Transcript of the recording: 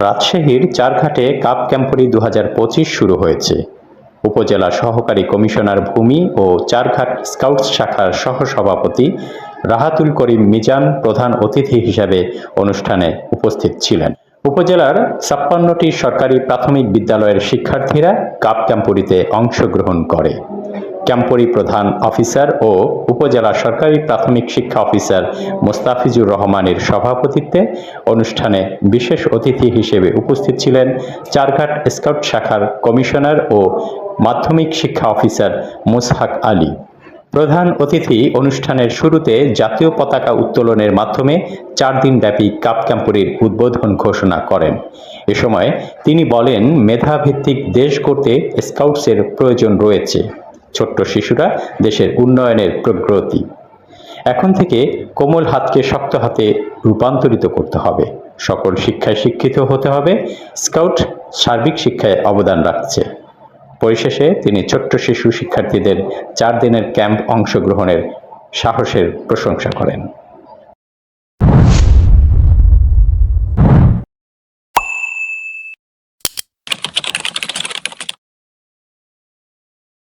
রাজশাহীর চারঘাটে কাপ ক্যাম্পরি দু হাজার পঁচিশ শুরু হয়েছে। উপজেলা সহকারী কমিশনার ভূমি ও চারঘাট স্কাউটস শাখার সহসভাপতি রাহাতুল করিম মিজান প্রধান অতিথি হিসাবে অনুষ্ঠানে উপস্থিত ছিলেন। উপজেলার ছাপ্পান্নটি সরকারি প্রাথমিক বিদ্যালয়ের শিক্ষার্থীরা কাপ ক্যাম্পরিতে অংশগ্রহণ করে। ক্যাম্পরি প্রধান অফিসার ও উপজেলা সরকারি প্রাথমিক শিক্ষা অফিসার মোস্তাফিজুর রহমানের সভাপতিত্বে অনুষ্ঠানে বিশেষ অতিথি হিসেবে উপস্থিত ছিলেন চারঘাট স্কাউট শাখার কমিশনার ও মাধ্যমিক শিক্ষা অফিসার মুসহাক আলী। প্রধান অতিথি অনুষ্ঠানের শুরুতে জাতীয় পতাকা উত্তোলনের মাধ্যমে চার দিনব্যাপী কাপ ক্যাম্পরির উদ্বোধন ঘোষণা করেন। এ সময় তিনি বলেন, মেধাভিত্তিক দেশ করতে স্কাউটসের প্রয়োজন রয়েছে। ছোট্ট শিশুরা দেশের উন্নয়নের প্রগ্রতি এখন থেকে কোমল হাতকে শক্ত হাতে রূপান্তরিত করতে হবে। সকল শিক্ষায় শিক্ষিত হতে হবে, স্কাউট সার্বিক শিক্ষায় অবদান রাখছে। পরিশেষে তিনি ছোট্ট শিশু শিক্ষার্থীদের চার দিনের ক্যাম্প অংশগ্রহণের সাহসের প্রশংসা করেন।